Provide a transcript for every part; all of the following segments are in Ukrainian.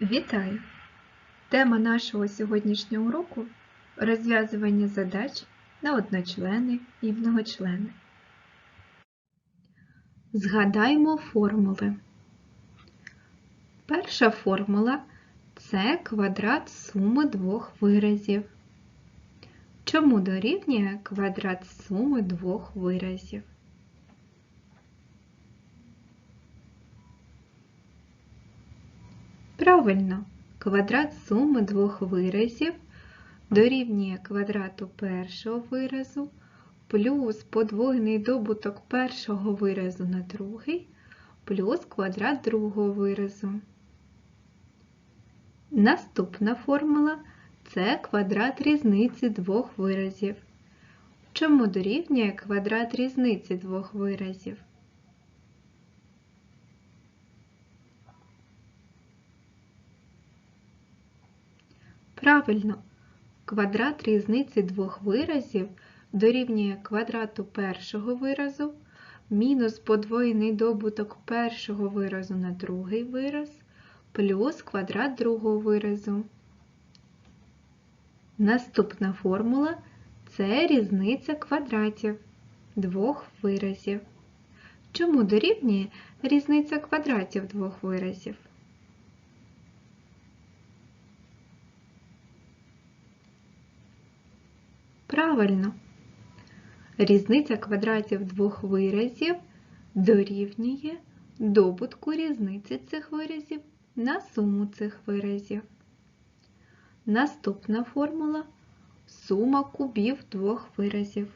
Вітаю! Тема нашого сьогоднішнього уроку розв'язування задач на одночлени і многочлени. Згадаймо формули. Перша формула це квадрат суми двох виразів. Чому дорівнює квадрат суми двох виразів? Правильно, квадрат суми двох виразів дорівнює квадрату першого виразу плюс подвоєний добуток першого виразу на другий плюс квадрат другого виразу. Наступна формула це квадрат різниці двох виразів. Чому дорівнює квадрат різниці двох виразів? Правильно, квадрат різниці двох виразів дорівнює квадрату першого виразу мінус подвоєний добуток першого виразу на другий вираз плюс квадрат другого виразу. Наступна формула це різниця квадратів двох виразів. Чому дорівнює різниця квадратів двох виразів? Правильно. Різниця квадратів двох виразів дорівнює добутку різниці цих виразів на суму цих виразів. Наступна формула сума кубів двох виразів.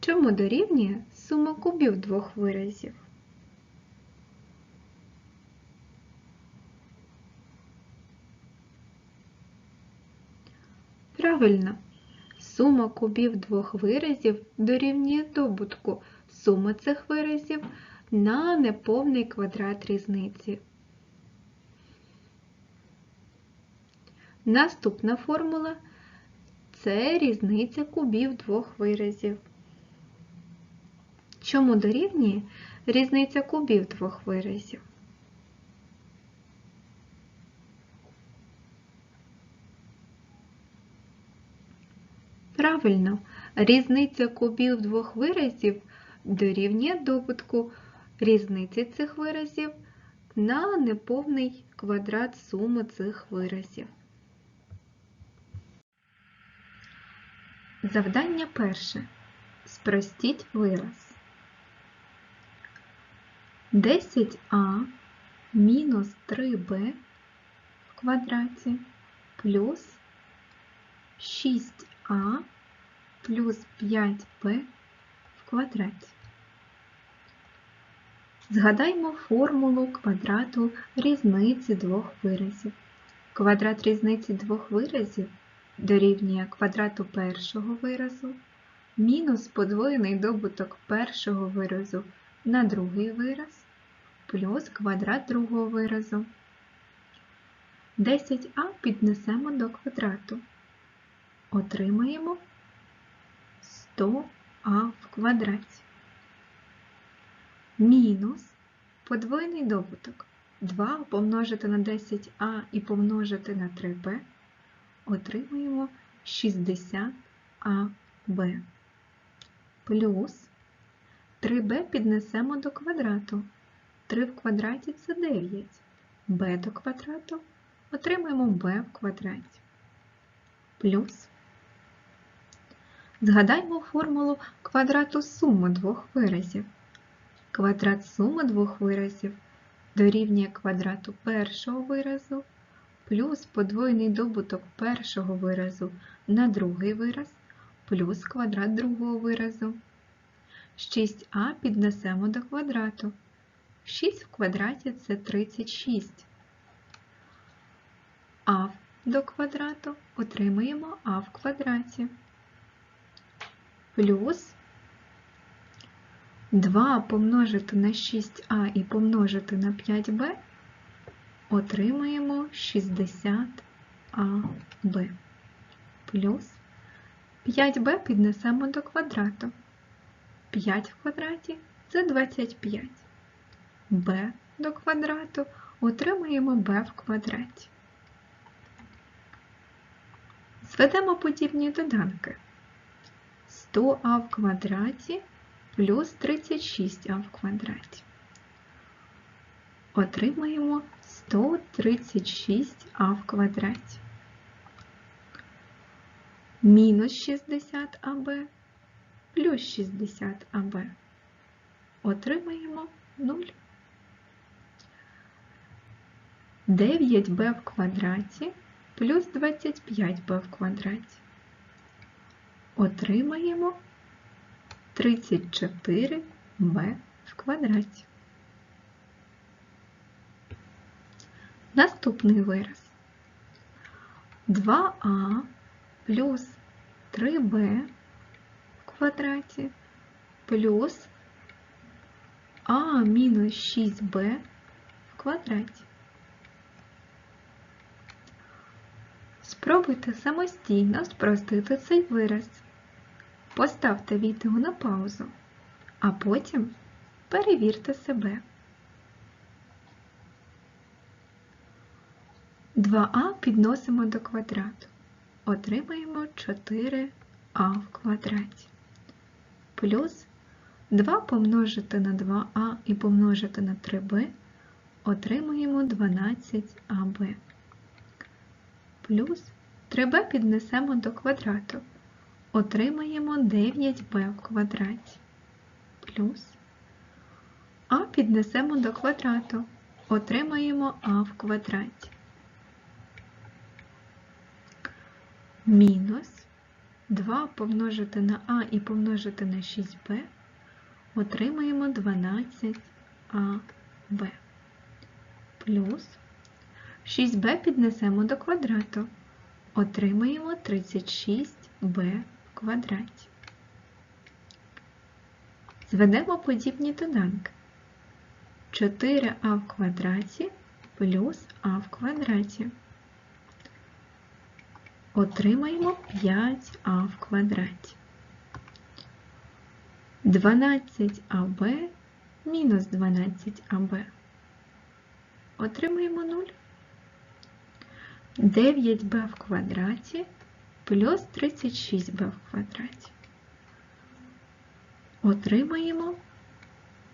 Чому дорівнює сума кубів двох виразів? Правильно, сума кубів двох виразів дорівнює добутку суми цих виразів на неповний квадрат різниці. Наступна формула це різниця кубів двох виразів. Чому дорівнює різниця кубів двох виразів? Правильно, різниця кубів двох виразів дорівнює добутку різниці цих виразів на неповний квадрат суми цих виразів. Завдання перше. Спростіть вираз. 10а мінус 3b в квадраті плюс 6а плюс 5b в квадраті. Згадаймо формулу квадрату різниці двох виразів. Квадрат різниці двох виразів дорівнює квадрату першого виразу мінус подвоєний добуток першого виразу на другий вираз плюс квадрат другого виразу. 10а піднесемо до квадрату. Отримаємо 100а в квадраті. Мінус подвоєний добуток 2 помножити на 10а і помножити на 3b отримуємо 60аб. Плюс 3b піднесемо до квадрату. 3 в квадраті це 9. b до квадрату отримаємо b в квадраті. Плюс. Згадаймо формулу квадрату суми двох виразів. Квадрат суми двох виразів дорівнює квадрату першого виразу плюс подвоєний добуток першого виразу на другий вираз плюс квадрат другого виразу. 6а піднесемо до квадрату. 6 в квадраті це 36. А до квадрату отримаємо а в квадраті. Плюс 2 помножити на 6а і помножити на 5b отримаємо 60аб. Плюс 5b піднесемо до квадрату. 5 в квадраті це 25. b до квадрату отримаємо b в квадраті. Зведемо подібні доданки. 100а в квадраті плюс 36а в квадраті. Отримаємо 136а в квадраті. Мінус 60аб плюс 60аб. Отримаємо 0. 9b в квадраті плюс 25b в квадраті. Отримаємо 34b в квадраті. Наступний вираз. 2а плюс 3b в квадраті плюс а мінус 6b в квадраті. Спробуйте самостійно спростити цей вираз. Поставте відео на паузу, а потім перевірте себе. 2а підносимо до квадрату. Отримаємо 4а в квадраті. Плюс 2 помножити на 2а і помножити на 3b отримуємо 12аб. Плюс 3b піднесемо до квадрату. Отримаємо 9b в квадраті. Плюс а піднесемо до квадрату. Отримаємо а в квадраті. Мінус 2 помножити на а і помножити на 6b отримаємо 12аб. Плюс 6b піднесемо до квадрату. Отримаємо 36b в квадраті. Зведемо подібні доданки. 4а в квадраті плюс а в квадраті. Отримаємо 5а в квадраті. 12аб мінус 12аб. Отримаємо 0. 9b в квадраті плюс 36b в квадраті. Отримаємо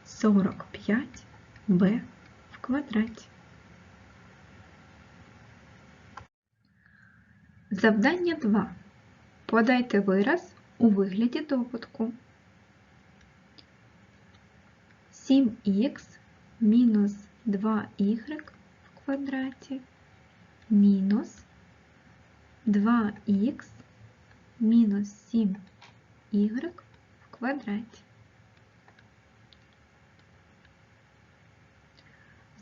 45b в квадраті. Завдання 2. Подайте вираз у вигляді добутку. 7х мінус 2y в квадраті мінус 2х мінус 7y в квадраті.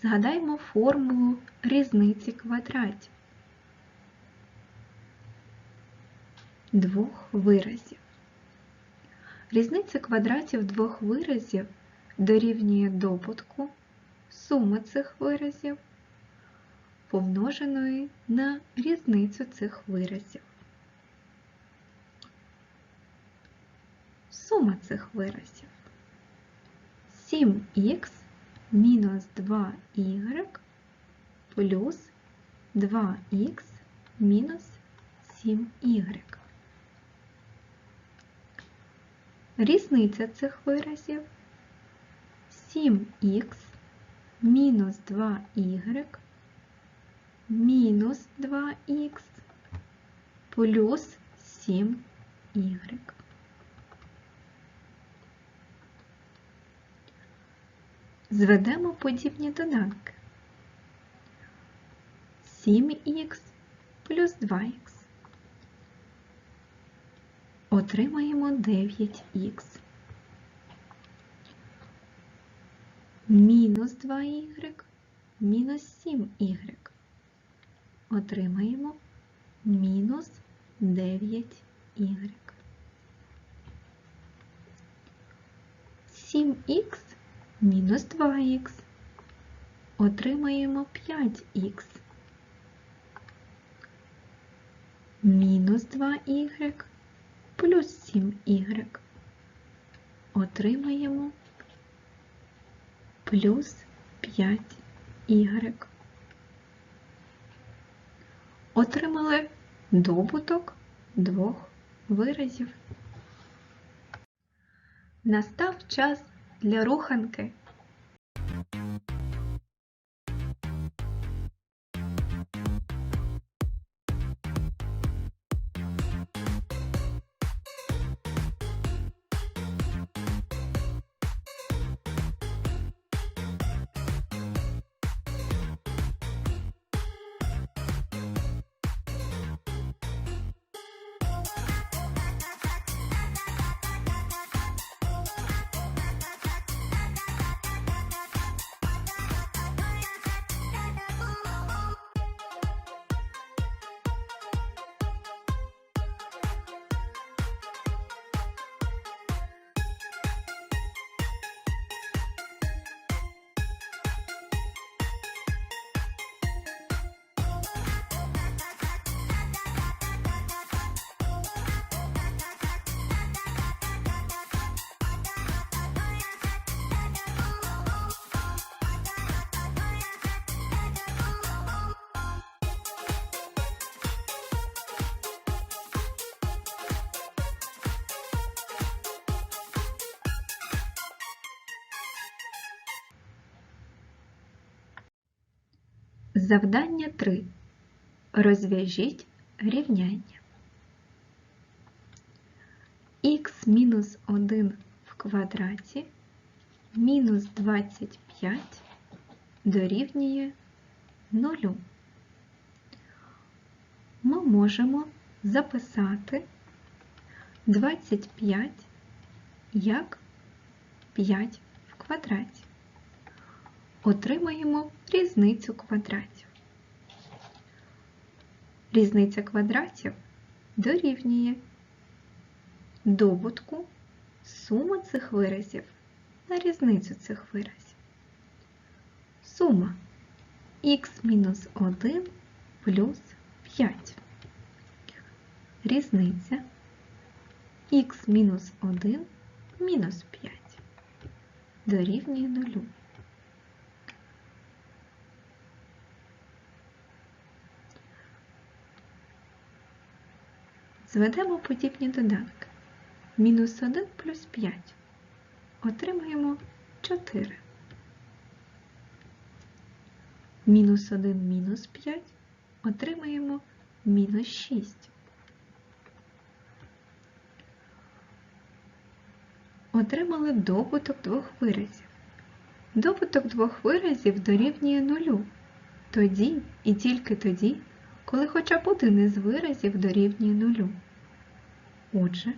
Згадаймо формулу різниці квадратів двох виразів. Різниця квадратів двох виразів дорівнює добутку суми цих виразів помноженої на різницю цих виразів. Сума цих виразів 7х мінус 2y плюс 2х мінус 7y. Різниця цих виразів 7х мінус 2y мінус 2х плюс 7y. Зведемо подібні доданки. 7х плюс 2х. Отримаємо 9х. Мінус 2y мінус 7y. Отримаємо мінус 9y. 7х мінус 2х. Отримаємо 5х. Мінус 2y плюс 7y. Отримаємо плюс 5y. Отримали добуток двох виразів. Настав час для руханки. Завдання 3. Розв'яжіть рівняння. х мінус 1 в квадраті мінус 25 дорівнює 0. Ми можемо записати 25 як 5 в квадраті отримаємо різницю квадратів. Різниця квадратів дорівнює добутку суми цих виразів на різницю цих виразів. Сума х-1 плюс 5. Різниця х-1 мінус 5 дорівнює 0. Зведемо подібні доданки. Мінус 1 плюс 5. Отримаємо 4. Мінус 1 мінус 5 отримаємо мінус 6. Отримали добуток двох виразів. Добуток двох виразів дорівнює нулю. Тоді і тільки тоді, коли хоча б один із виразів дорівнює нулю. Отже,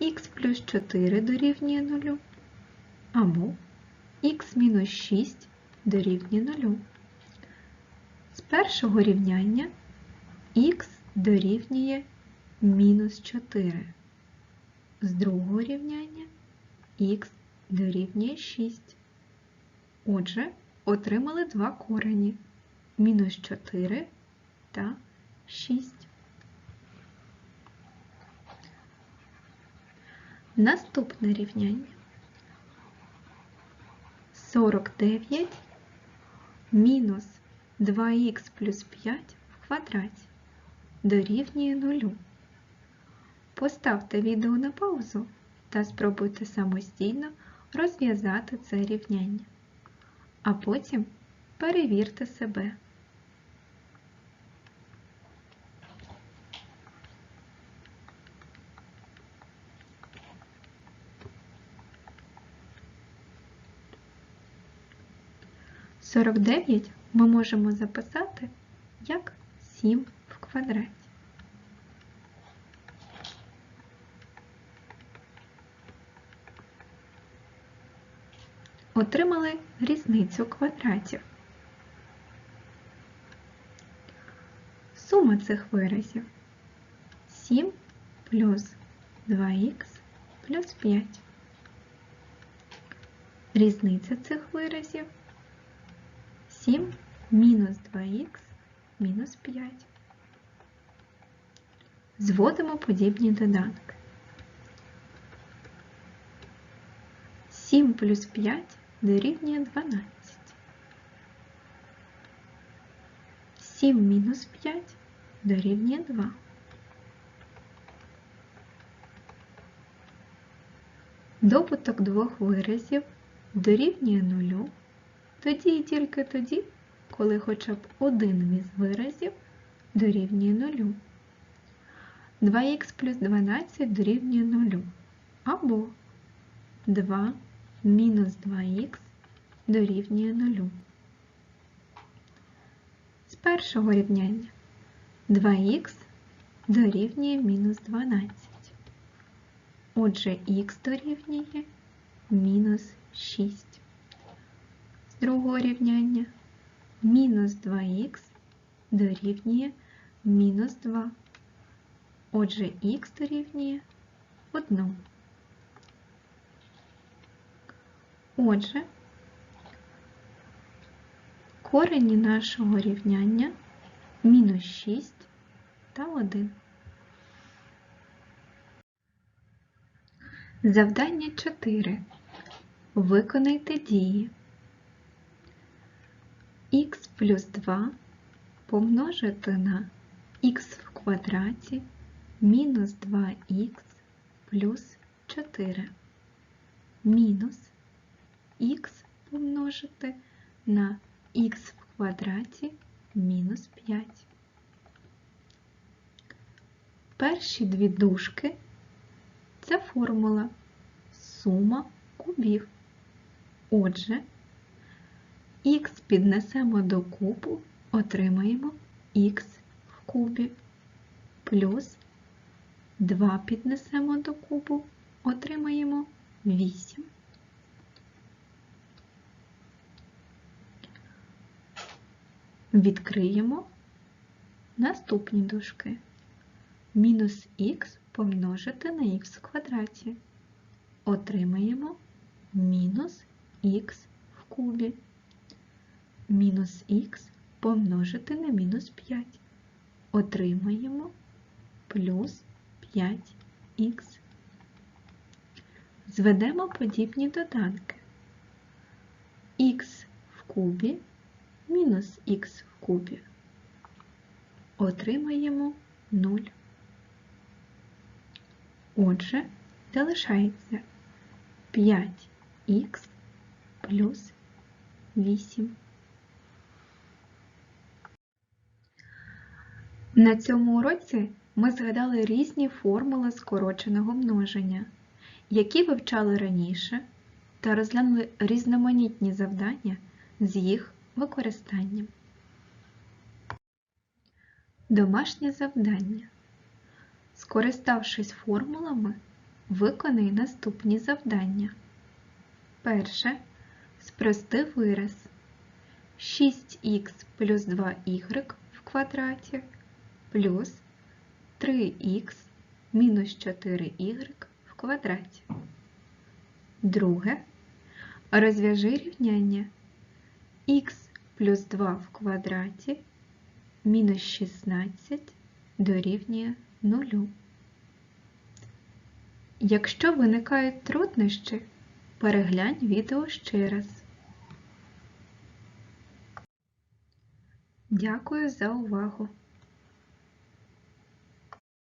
х плюс 4 дорівнює 0 або х мінус 6 дорівнює 0. З першого рівняння х дорівнює мінус 4. З другого рівняння х дорівнює 6. Отже, отримали два корені мінус 4 та 6. Наступне рівняння. 49 мінус 2х плюс 5 в квадраті дорівнює 0. Поставте відео на паузу та спробуйте самостійно розв'язати це рівняння. А потім перевірте себе. Сорок дев'ять ми можемо записати як 7 в квадраті. Отримали різницю квадратів. Сума цих виразів 7 плюс 2х плюс 5. Різниця цих виразів 7 мінус 2х мінус 5. Зводимо подібні доданки. 7 плюс 5 дорівнює 12. 7 мінус 5 дорівнює 2. Добуток двох виразів дорівнює нулю тоді і тільки тоді, коли хоча б один із виразів дорівнює нулю. 2х плюс 12 дорівнює нулю. Або 2 мінус 2х дорівнює нулю. З першого рівняння 2х дорівнює мінус 12. Отже, х дорівнює мінус 6. Другого рівняння мінус 2х дорівнює мінус 2. Отже, х дорівнює 1. Отже, корені нашого рівняння мінус 6 та 1. Завдання 4. Виконайте дії. Х плюс 2 помножити на х в квадраті мінус 2х плюс 4 мінус х помножити на х в квадраті мінус 5. Перші дві дужки це формула сума кубів. Отже, х піднесемо до кубу, отримаємо х в кубі, плюс 2 піднесемо до кубу, отримаємо 8. Відкриємо наступні дужки. Мінус х помножити на х в квадраті. Отримаємо мінус х в кубі. Мінус х помножити на мінус 5. Отримаємо плюс 5х. Зведемо подібні доданки. х в кубі мінус х в кубі. Отримаємо 0. Отже, залишається 5х плюс 8. На цьому уроці ми згадали різні формули скороченого множення, які вивчали раніше, та розглянули різноманітні завдання з їх використанням. Домашнє завдання. Скориставшись формулами, виконай наступні завдання. Перше. Спрости вираз 6х плюс 2y в квадраті плюс 3х мінус 4y в квадраті. Друге. Розв'яжи рівняння х плюс 2 в квадраті мінус 16 дорівнює 0. Якщо виникають труднощі, переглянь відео ще раз. Дякую за увагу!